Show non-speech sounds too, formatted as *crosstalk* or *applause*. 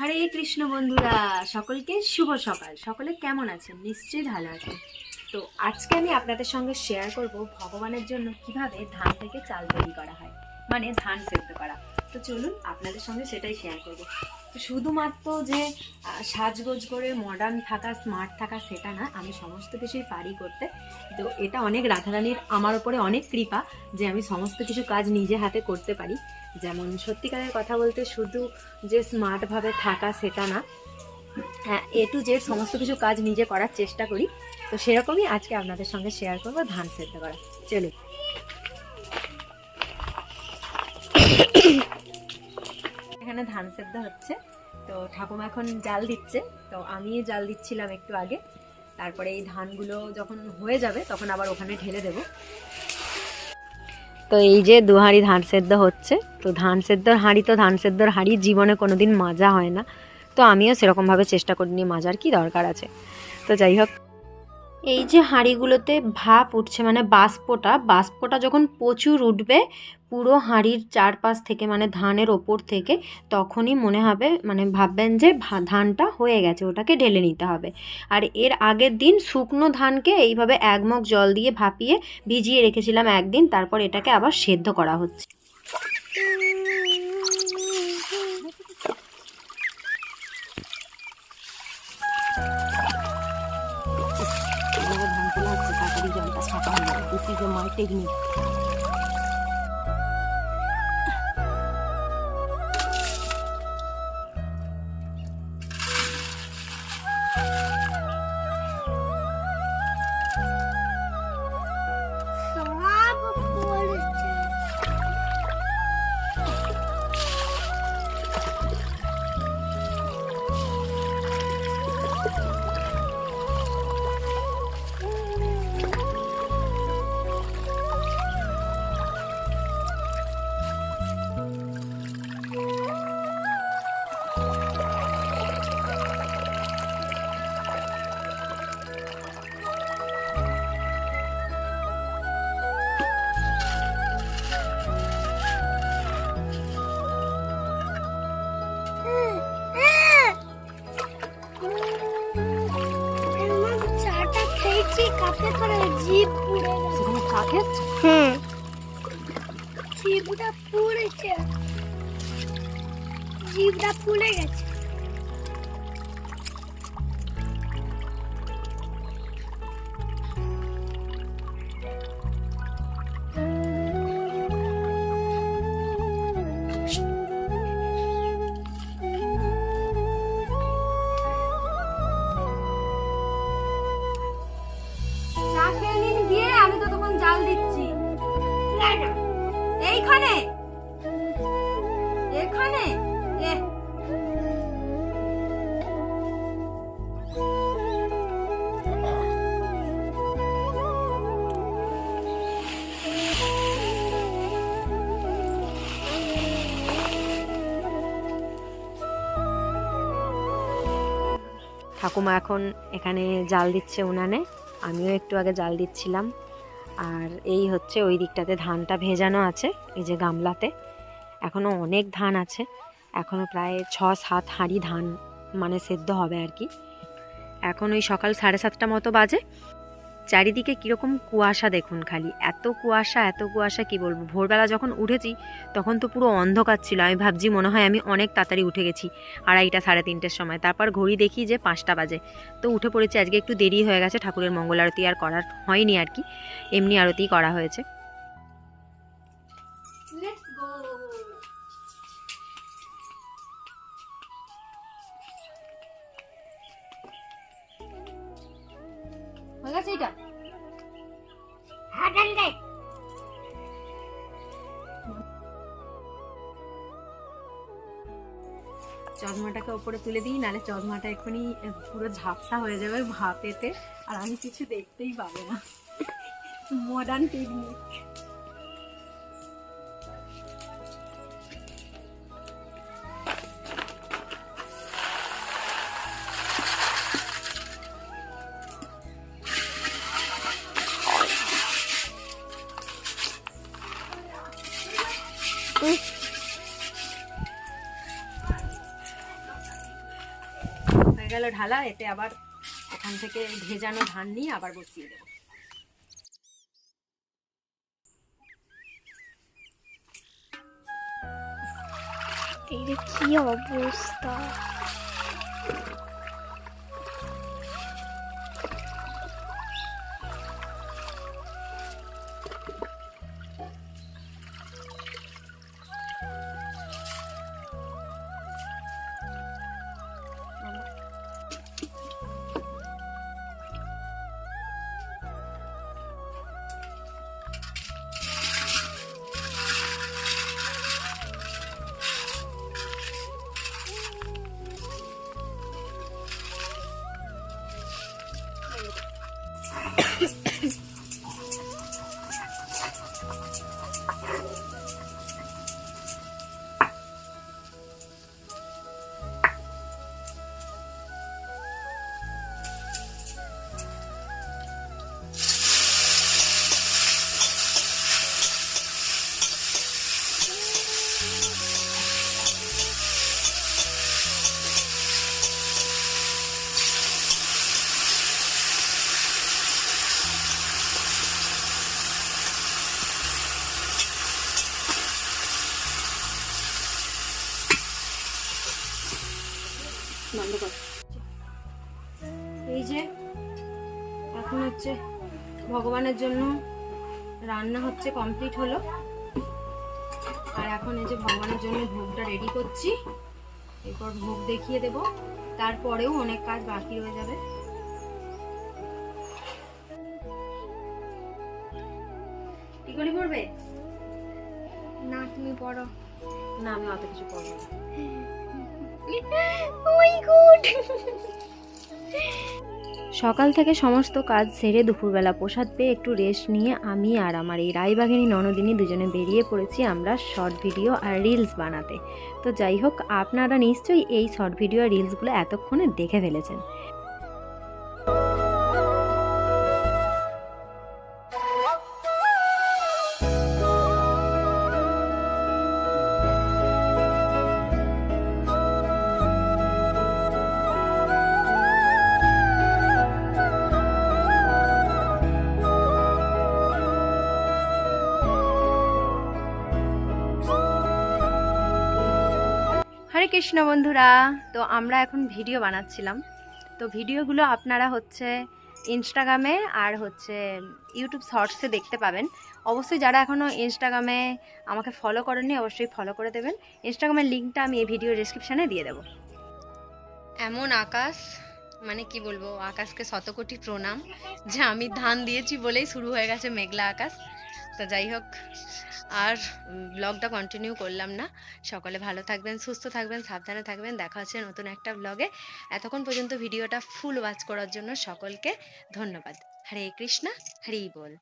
হরে কৃষ্ণ বন্ধুরা, সকলকে শুভ সকাল। সকলে কেমন আছেন? নিশ্চয়ই ভালো আছেন। তো আজকে আমি আপনাদের সঙ্গে শেয়ার করব ভগবানের জন্য কীভাবে ধান থেকে চাল তৈরি করা হয়। মানে ধান সেদ্ধ করা। তো চলুন আপনাদের সঙ্গে সেটাই শেয়ার করব। শুধুমাত্র যে সাজগোজ করে মডার্ন থাকা স্মার্ট থাকা সেটা না, আমি সমস্ত কিছুই পারি করতে। তো এটা অনেক রাধারানীর আমার ওপরে অনেক কৃপা যে আমি সমস্ত কিছু কাজ নিজে হাতে করতে পারি। যেমন সত্যিকারের কথা বলতে শুধু যে স্মার্টভাবে থাকা সেটা না হ্যাঁ এ টু জেড সমস্ত কিছু কাজ নিজে করার চেষ্টা করি। তো সেরকমই আজকে আপনাদের সঙ্গে শেয়ার করব ধান সেদ্ধ করা চলে এখানে ধান সেদ্ধ হচ্ছে। তো ঠাকুমা এখন জাল দিচ্ছে। তো আমি জাল দিচ্ছিলাম একটু আগে। তারপরে এই ধানগুলো যখন হয়ে যাবে, তখন আবার ওখানে ঢেলে দেব। তো এই যে দু হাঁড়ি ধান সেদ্ধ হচ্ছে। তো ধান সেদ্ধর হাঁড়ি তো ধান সেদ্ধর হাঁড়ি, জীবনে কোনোদিন মাজা হয় না। তো আমিও সেরকমভাবে চেষ্টা করিনি, মাজার কি দরকার আছে। তো যাই হোক এই যে হাঁড়িগুলোতে ভাপ উঠছে মানে বাষ্পটা বাষ্পটা যখন প্রচুর উঠবে, পুরো হাঁড়ির চারপাশ থেকে মানে ধানের ওপর থেকে, তখনই মনে হবে মানে ভাববেন যে ধানটা হয়ে গেছে, ওটাকে ঢেলে নিতে হবে। আর এর আগের দিন শুকনো ধানকে এইভাবে একমগ জল দিয়ে ভাপিয়ে ভিজিয়ে রেখেছিলাম একদিন, তারপর এটাকে আবার সেদ্ধ করা হচ্ছে। তোলা হচ্ছে তাড়াতাড়ি জলটা ছাপা হয়ে যাবে দিস ইজ মাই টেকনিক জিভটা পুড়েছে। জিভটা পুড়ে গেছে। এইখানে। এখানে? ঠাকুমা এখন এখানে জাল দিচ্ছে উনানে। আমিও একটু আগে জাল দিচ্ছিলাম। আর এই হচ্ছে ওই দিকটাতে ধানটা ভেজানো আছে, এই যে গামলাতে। এখনও অনেক ধান আছে এখনও প্রায় ছ সাত হাঁড়ি ধান মানে সেদ্ধ হবে আর কি। এখন ওই সকাল সাড়ে সাতটা মতো বাজে। চারিদিকে কীরকম কুয়াশা দেখুন খালি। এত কুয়াশা এত কুয়াশা, কি বলব? ভোরবেলা যখন উঠেছি, তখন তো পুরো অন্ধকার ছিল। আমি ভাবছি মনে হয় আমি অনেক তাড়াতাড়ি উঠে গেছি, আড়াইটা, সাড়ে তিনটের সময়। তারপর ঘড়ি দেখি যে পাঁচটা বাজে। তো উঠে পড়েছি, আজকে একটু দেরি হয়ে গেছে ঠাকুরের মঙ্গল আরতি আর করার হয়নি আর কি। এমনি আরতি করা হয়েছে। গেছে এটা। হাঁটান দেখ চশমাটাকে ওপরে তুলে দিই নালে চশমাটা এখনই পুরো ঝাপসা হয়ে যাবে ভাপেতে আর আমি কিছু দেখতেই পাবো না। মডার্ন টেকনিক হয়ে গেল ঢালা, এতে আবার ওখান থেকে ভেজানো ধান নিয়ে আবার বসিয়ে দেবো। এই কি অবস্থা? যে এখন হচ্ছে ভগবানের জন্য রান্না হচ্ছে কমপ্লিট হলো। আর এখন এই যে ভগবানের জন্য ভোগটা রেডি করছি। এরপর ভোগ দেখিয়ে দেব। তারপরেও অনেক কাজ বাকি হয়ে যাবে। করে পড়বে? না তুমি পড়ো। না আমি অত কিছু করব না। *laughs* ওই গুড *laughs* সকাল থেকে সমস্ত কাজ সেরে দুপুরবেলা প্রসাদ পেয়ে একটু রেস্ট নিয়ে আমি আর আমার এই রায়বাগিনী ননদিনী দুজনে বেরিয়ে পড়েছি আমরা শর্ট ভিডিও আর রিলস বানাতে। তো যাই হোক, আপনারা নিশ্চয়ই এই শর্ট ভিডিও আর রিলসগুলো এতক্ষণে দেখে ফেলেছেন। হরে কৃষ্ণ বন্ধুরা। তো আমরা এখন ভিডিও বানাচ্ছিলাম। তো ভিডিওগুলো আপনারা হচ্ছে ইনস্টাগ্রামে আর হচ্ছে ইউটিউব শর্টসে দেখতে পাবেন। অবশ্যই যারা এখনও ইনস্টাগ্রামে আমাকে ফলো করেননি, অবশ্যই ফলো করে দেবেন। ইনস্টাগ্রামের লিঙ্কটা আমি এই ভিডিও ডিসক্রিপশানে দিয়ে দেবো। এমন আকাশ মানে কি বলব, আকাশকে শতকোটি প্রণাম, যে আমি ধান দিয়েছি বলেই শুরু হয়ে গেছে মেঘলা আকাশ। তো যাই হোক আর ব্লগটা কন্টিনিউ করলাম না। সকলে ভালো থাকবেন, সুস্থ থাকবেন, সাবধানে থাকবেন। দেখা হচ্ছে নতুন একটা ব্লগে এতক্ষণ পর্যন্ত ভিডিওটা ফুল ওয়াচ করার জন্য সকলকে ধন্যবাদ। হরে কৃষ্ণা, হরি বল।